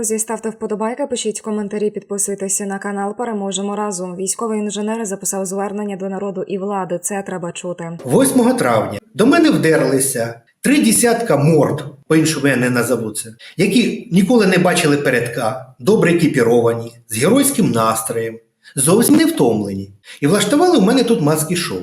Друзі, ставте вподобайки, пишіть коментарі, підписуйтеся на канал. Переможемо разом. Військовий інженер записав звернення до народу і влади. Це треба чути. 8 травня до мене вдерлися три десятка морд, по-іншому я не назову це, які ніколи не бачили передка, добре екіпіровані, з геройським настроєм, зовсім не втомлені. І влаштували у мене тут маски шоу.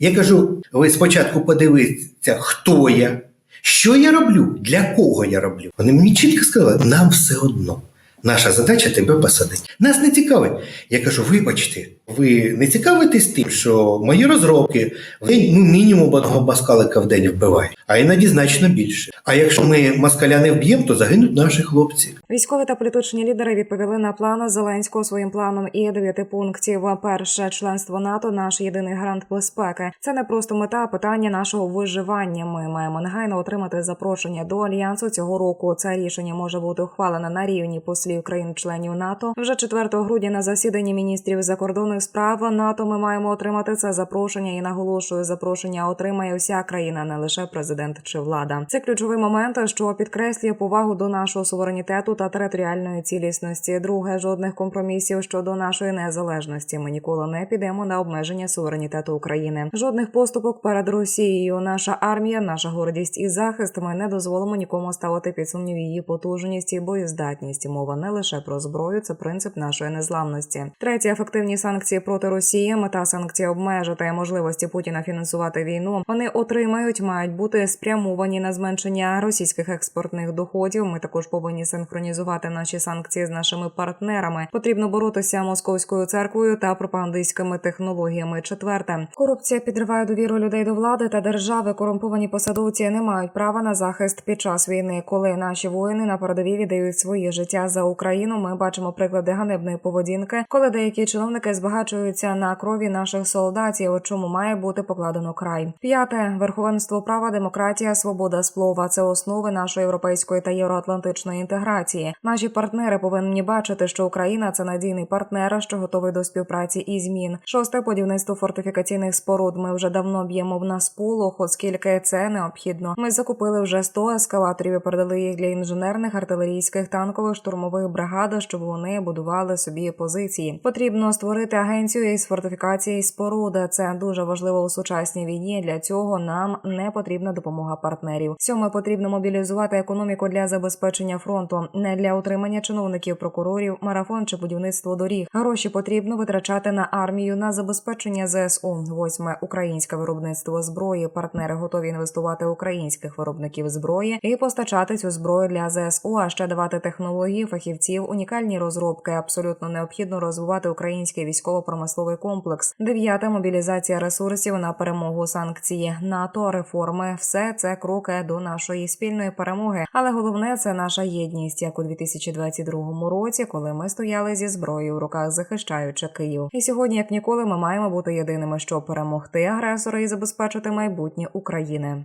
Я кажу: ви спочатку подивіться, хто я, що я роблю, для кого я роблю. Вони мені чітко сказали, нам все одно. Наша задача тебе посадити. Нас не цікавить. Я кажу, вибачте, ви не цікавитесь тим, що мої розробки в день ну, мінімум одного москалика в день вбивають, а іноді значно більше. А якщо ми москаля не вб'ємо, то загинуть наші хлопці. Військові та політичні лідери відповіли на плани Зеленського своїм планом і дев'яти пунктів. Перше членство НАТО наш єдиний гарант безпеки. Це не просто мета, а питання нашого виживання. Ми маємо негайно отримати запрошення до альянсу цього року. Це рішення може бути ухвалене на рівні послів країн-членів НАТО. Вже 4 грудня на засіданні міністрів закордонних справ НАТО. Ми маємо отримати це запрошення і наголошую, запрошення отримає вся країна, не лише президент чи влада. Це ключовий момент, що підкреслює повагу до нашого суверенітету та територіальної цілісності. Друге, жодних компромісів щодо нашої незалежності. Ми ніколи не підемо на обмеження суверенітету України. Жодних поступок перед Росією. Наша армія, наша гордість і захист. Ми не дозволимо нікому ставити під сумнів її потужність і боєздатність. Мова не лише про зброю, це принцип нашої незламності. Третє ефективні санкції проти Росії. Мета санкцій обмежити можливості Путіна фінансувати війну. Вони отримають, мають бути спрямовані на зменшення російських експортних доходів. Ми також повинні синхронізувати наші санкції з нашими партнерами. Потрібно боротися московською церквою та пропагандистськими технологіями. Четверте корупція підриває довіру людей до влади та держави. Корумповані посадовці не мають права на захист під час війни. Коли наші воїни на передовій віддають своє життя за Україну, ми бачимо приклади ганебної поведінки, коли деякі чиновники збагачуються на крові наших солдатів. Чому має бути покладено край? П'яте верховенство права, демократія, свобода слова це основи нашої європейської та євроатлантичної інтеграції. Наші партнери повинні бачити, що Україна це надійний партнер, що готовий до співпраці і змін. Шосте будівництво фортифікаційних споруд. Ми вже давно б'ємо в нас полох, оскільки це необхідно. Ми закупили вже 100 ескалаторів і передали їх для інженерних, артилерійських, танкових, штурмових бригад, щоб вони будували собі позиції. Потрібно створити агенцію із фортифікації споруд. Це дуже важливо у сучасній війні. Для цього нам не потрібна допомога партнерів. Сьоме потрібно мобілізувати економіку для забезпечення фронту, не для утримання чиновників, прокурорів, марафон чи будівництво доріг. Гроші потрібно витрачати на армію на забезпечення ЗСУ. Восьме українське виробництво зброї. Партнери готові інвестувати українських виробників зброї і постачати цю зброю для ЗСУ, а ще давати технології, фахівців, унікальні розробки. Абсолютно необхідно розвивати український військово-промисловий комплекс. Дев'яте мобілізація ресурсів на перемогу санкції НАТО, реформи. Все це кроки до нашої спільної перемоги. Але головне це наша єдність, як у 2022 році, коли ми стояли зі зброєю в руках, захищаючи Київ. І сьогодні, як ніколи, ми маємо бути єдиними, щоб перемогти агресора і забезпечити майбутнє України.